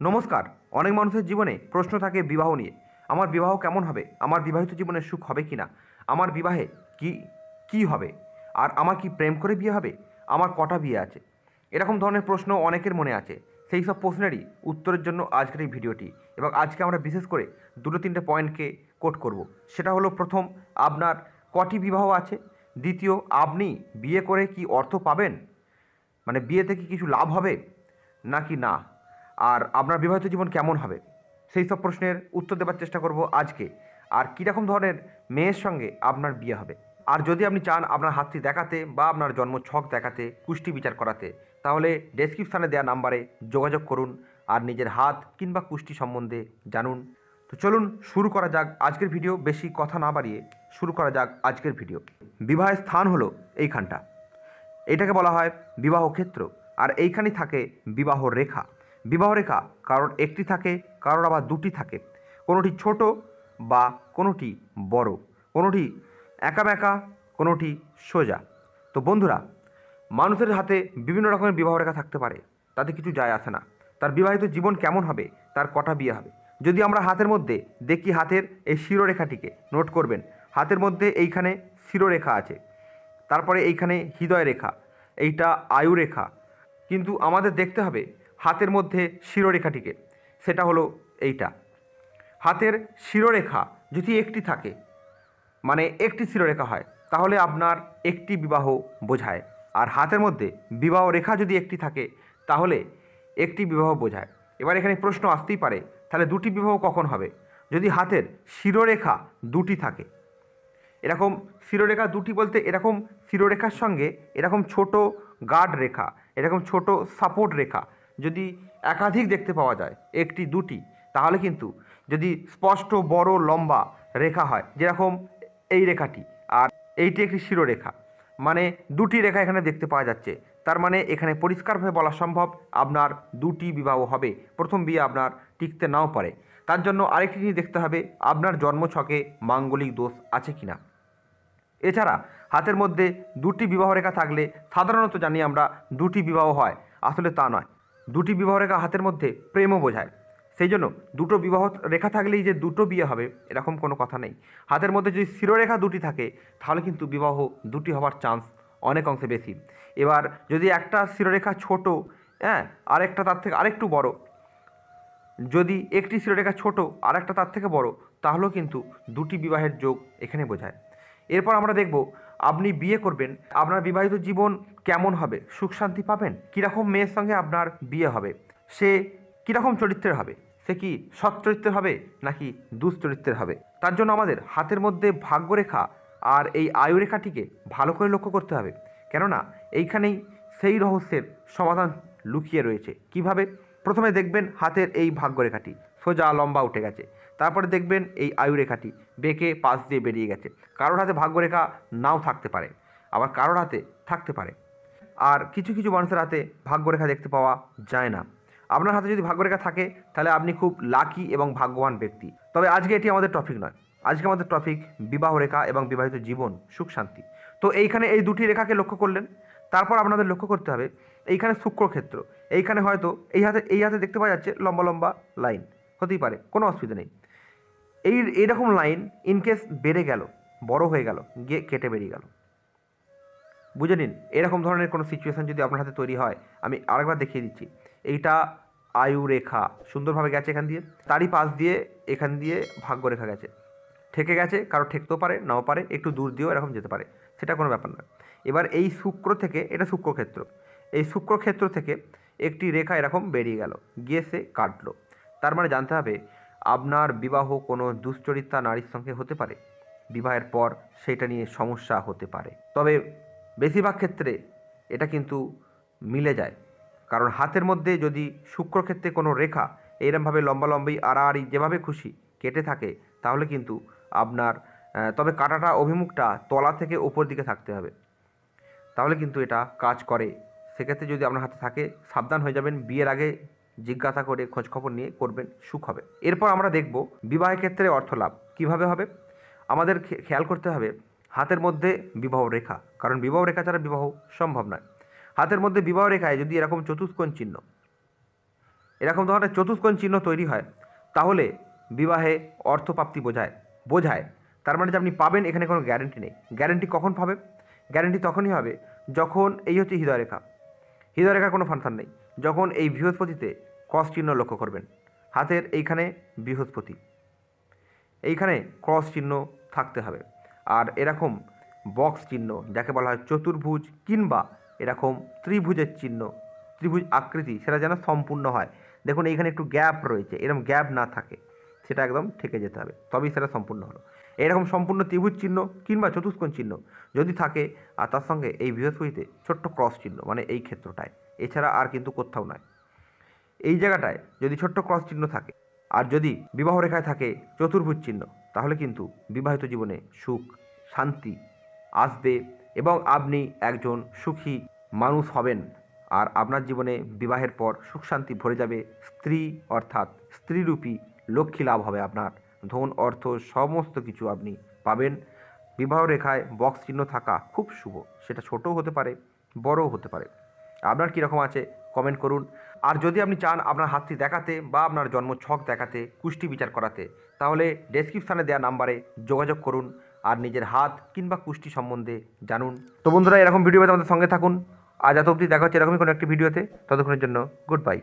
নমস্কার। অনেক মানুষের জীবনে প্রশ্ন থাকে বিবাহ নিয়ে। আমার বিবাহ কেমন হবে? আমার বিবাহিত জীবনে সুখ হবে কি না আমার বিবাহে কি কি হবে? আর আমার কি প্রেম করে বিয়ে হবে? আমার কটা বিয়ে আছে? এরকম ধরনের প্রশ্ন অনেকের মনে আছে। সেই সব প্রশ্নেরই উত্তরের জন্য আজকের এই ভিডিওটি। এবং আজকে আমরা বিশেষ করে দুটো তিনটে পয়েন্টকে কোট করব। সেটা হলো প্রথম, আপনার কটি বিবাহ আছে? দ্বিতীয়, আপনি বিয়ে করে কি অর্থ পাবেন? মানে বিয়েতে কি কিছু লাভ হবে? নাকি না? আর আপনার বিবাহিত জীবন কেমন হবে? সেই সব প্রশ্নের উত্তর দেওয়ার চেষ্টা করব আজকে। আর কীরকম ধরনের মেয়ের সঙ্গে আপনার বিয়ে হবে? আর যদি আপনি চান আপনার হাতটি দেখাতে বা আপনার জন্ম ছক দেখাতে, কুষ্টি বিচার করাতে, তাহলে ডেসক্রিপশানে দেওয়া নাম্বারে যোগাযোগ করুন আর নিজের হাত কিংবা কুষ্টি সম্বন্ধে জানুন। তো চলুন শুরু করা যাক আজকের ভিডিও বেশি কথা না বাড়িয়ে শুরু করা যাক আজকের ভিডিও বিবাহের স্থান হলো এইখানটা। এটাকে বলা হয় বিবাহ ক্ষেত্র আর এইখানেই থাকে বিবাহ রেখা। বিবাহ রেখা কারোর একটি থাকে, কারোর আবার দুটি থাকে। কোনোটি ছোট বা কোনোটি বড়। কোনোটি একা বেঁকা, কোনোটি সোজা। তো বন্ধুরা, মানুষের হাতে বিভিন্ন রকমের বিবাহ রেখা থাকতে পারে। তাতে কিছু যায় আসে না। তার বিবাহিত জীবন কেমন হবে? তার কটা বিয়ে হবে? যদি আমরা হাতের মধ্যে দেখি হাতের এই শিরোরেখাটিকে, নোট করবেন। হাতের মধ্যে এইখানে শিরোরেখা আছে। তারপরে এইখানে হৃদয় রেখা, এইটা আয়ু রেখা। কিন্তু আমাদের দেখতে হবে হাতের মধ্যে শিরোরেখাটিকে। সেটা হলো এইটা। হাতের শিরোরেখা যদি একটি থাকে মানে একটি শিরোরেখা হয়, তাহলে আপনার একটি বিবাহ বোঝায়। আর হাতের মধ্যে বিবাহ রেখা যদি একটি থাকে, তাহলে একটি বিবাহ বোঝায়। এবার এখানে প্রশ্ন আসতেই পারে, তাহলে দুটি বিবাহ কখন হবে? যদি হাতের শিরোরেখা দুটি থাকে, এরকম শিরোরেখা দুটি বলতে এরকম শিরোরেখার সঙ্গে এরকম ছোট গার্ড রেখা, এরকম ছোট সাপোর্ট রেখা যদি একাধিক দেখতে পাওয়া যায়, একটি, দুটি, তাহলে কিন্তু যদি স্পষ্ট, বড়, লম্বা রেখা হয়, যেরকম এই রেখাটি, আর এইটি একটি শিরোরেখা মানে দুটি রেখা এখানে দেখতে পাওয়া যাচ্ছে, তার মানে এখানে পরিষ্কারভাবে বলা সম্ভব আপনার দুটি বিবাহ হবে, প্রথম বিয়ে আপনার টিকতে নাও পারে, তার জন্য আরেকটি জিনিস দেখতে হবে, আপনার জন্মছকে মাঙ্গলিক দোষ আছে কি না এছাড়া হাতের মধ্যে দুটি বিবাহ রেখা থাকলে সাধারণত জানি আমরা দুটি বিবাহ হয়, আসলে তা নয় দুটি বিবাহ রেখা হাতের মধ্যে প্রেমও বোঝায়। সেই জন্য দুটো বিবাহ রেখা থাকলেই যে দুটো বিয়ে হবে, এরকম কোনো কথা নেই। হাতের মধ্যে যদি শিরোরেখা দুটি থাকে, তাহলে কিন্তু বিবাহ দুটি হওয়ার চান্স অনেক অংশে বেশি। এবার যদি একটা শিরোরেখা ছোট হ্যাঁ আরেকটা তার থেকে আরেকটু বড়, যদি একটি শিরোরেখা ছোট আর একটা তার থেকে বড়, তাহলেও কিন্তু দুটি বিবাহের যোগ এখানে বোঝায়। এরপর আমরা দেখব আপনি বিয়ে করবেন, আপনার বিবাহিত জীবন কেমন হবে? সুখ শান্তি পাবেন? কীরকম মেয়ের সঙ্গে আপনার বিয়ে হবে? সে কীরকম চরিত্রের হবে? সে কি সৎ চরিত্রের হবে, নাকি দুশ্চরিত্রের হবে? তার জন্য আমাদের হাতের মধ্যে ভাগ্যরেখা আর এই আয়ুরেখাটিকে ভালো করে লক্ষ্য করতে হবে। কেননা, এইখানেই সেই রহস্যের সমাধান লুকিয়ে রয়েছে। কীভাবে? প্রথমে দেখবেন হাতের এই ভাগ্যরেখাটি। সোজা লম্বা উঠে গেছে। তারপরে দেখবেন এই আয়ুরেখাটি বেঁকে পাশ দিয়ে বেরিয়ে গেছে। কারোর হাতে ভাগ্যরেখা নাও থাকতে পারে, আবার কারোর হাতে থাকতে পারে। আর কিছু কিছু মানুষের হাতে ভাগ্যরেখা দেখতে পাওয়া যায় না। আপনার হাতে যদি ভাগ্যরেখা থাকে, তাহলে আপনি খুব লাকি এবং ভাগ্যবান ব্যক্তি। তবে আজকে এটি আমাদের টপিক নয়। আজকে আমাদের টপিক বিবাহ রেখা এবং বিবাহিত জীবন, সুখ, শান্তি। তো এইখানে এই দুটি রেখাকে লক্ষ্য করলেন। তারপর আপনাদের লক্ষ্য করতে হবে, এইখানে শুক্রক্ষেত্র এইখানে হয়তো এই হাতে এই হাতে দেখতে পাওয়া যাচ্ছে লম্বা লম্বা লাইন হতেই পারে, কোনো অসুবিধা নেই। এই, এইরকম লাইন ইনকেস বেড়ে গেল, বড় হয়ে গেল, গিয়ে কেটে বেরিয়ে গেল। বুঝে নিন, এরকম ধরনের কোনো সিচুয়েশান যদি আপনার হাতে তৈরি হয়, আমি আরেকবার দেখিয়ে দিচ্ছি। এইটা আয়ু রেখা, সুন্দরভাবে গেছে এখান দিয়ে, তারই পাশ দিয়ে এখান দিয়ে ভাগ্য রেখা গেছে। ঠেকে গেছে, কারও ঠেকতেও পারে, নাও পারে, একটু দূর দিয়েও এরকম যেতে পারে, সেটা কোনো ব্যাপার না। এবার এই শুক্র থেকে, এটা শুক্রক্ষেত্র এই শুক্রক্ষেত্র থেকে একটি রেখা এরকম বেরিয়ে গেল, গিয়ে সে কাটলো। তার মানে জানতে হবে, আপনার বিবাহ কোনো দুশ্চরিত্রা নারীর সঙ্গে হতে পারে। বিবাহের পর সেটা নিয়ে সমস্যা হতে পারে। তবে বেশিরভাগ ক্ষেত্রে এটা কিন্তু মিলে যায়। কারণ হাতের মধ্যে যদি শুক্রক্ষেত্রে কোনো রেখা এইরমভাবে লম্বা লম্বি আড়াআড়ি যেভাবে খুশি কেটে থাকে, তাহলে কিন্তু আপনার তবে কাটাটা, অভিমুখটা তলা থেকে ওপর দিকে থাকতে হবে। তাহলে কিন্তু এটা কাজ করে। সেক্ষেত্রে যদি আপনার হাতে থাকে, সাবধান হয়ে যাবেন। বিয়ের আগে জিজ্ঞাসা করে খোঁজখবর নিয়ে করবেন, সুখ হবে। এরপর আমরা দেখব বিবাহের ক্ষেত্রে অর্থ লাভ। কীভাবে হবে? আমাদের খেয়াল করতে হবে, হাতের মধ্যে বিবাহ রেখা। কারণ বিবাহ রেখা ছাড়া বিবাহ সম্ভব নয়। হাতের মধ্যে বিবাহ রেখায় যদি এরকম চতুষ্কোণ চিহ্ন, এরকম ধরনের চতুষ্কোণ চিহ্ন তৈরি হয়, তাহলে বিবাহে অর্থপ্রাপ্তি বোঝায় বোঝায়। তার মানে যে আপনি পাবেন, এখানে কোনো গ্যারেন্টি নেই। গ্যারেন্টি কখন পাবে? গ্যারেন্টি তখনই হবে যখন এই হচ্ছে হৃদয়রেখা। হৃদয়রেখার কোনো ফাংশন নেই। যখন এই বৃহস্পতিতে ক্রস চিহ্ন লক্ষ্য করবেন। হাতের এইখানে বৃহস্পতি। এইখানে ক্রস চিহ্ন থাকতে হবে। আর এরকম বক্স চিহ্ন, যাকে বলা হয় চতুর্ভুজ কিংবা এরকম ত্রিভুজের চিহ্ন, ত্রিভুজ আকৃতি, সেটা যেন সম্পূর্ণ হয়। দেখুন, এইখানে একটু গ্যাপ রয়েছে, এরকম গ্যাপ না থাকে, সেটা একদম ঠেকে যেতে হবে। তবেই সেটা সম্পূর্ণ হলো। এরকম সম্পূর্ণ ত্রিভুজ চিহ্ন কিংবা চতুষ্কোণ চিহ্ন যদি থাকে, আর তার সঙ্গে এই বৃহস্পতিতে ছোট্ট ক্রস চিহ্ন মানে এই ক্ষেত্রটায়। এছাড়া আর কিন্তু কোথাও নয়। এই জায়গাটায় যদি ছোট্ট ক্রস চিহ্ন থাকে আর যদি বিবাহ রেখায় থাকে চতুর্ভুজ চিহ্ন, তাহলে কিন্তু বিবাহিত জীবনে সুখ, শান্তি, আসবে এবং আপনি একজন সুখী মানুষ হবেন। আর আপনার জীবনে বিবাহের পর সুখ শান্তি ভরে যাবে। স্ত্রী অর্থাৎ স্ত্রীরূপী লক্ষ্মী লাভ হবে আপনার। ধন, অর্থ সমস্ত কিছু আপনি পাবেন। বিবাহ রেখায় বক্স চিহ্ন থাকা খুব শুভ। সেটা ছোটও হতে পারে, বড়ও হতে পারে। আপনার কীরকম আছে? কমেন্ট করুন। আর যদি আপনি চান আপনার হাতটি দেখাতে বা আপনার জন্ম ছক দেখাতে, কুষ্টি বিচার করাতে, তাহলে ডেসক্রিপশানে দেওয়া নাম্বারে যোগাযোগ করুন আর নিজের হাত কিংবা কুষ্টি সম্বন্ধে জানুন। তো বন্ধুরা, এরকম ভিডিও আমাদের সঙ্গে থাকুন। আজ এত অবধি দেখা হচ্ছে এরকমই কোনো একটি ভিডিওতে ততক্ষণের জন্য গুড বাই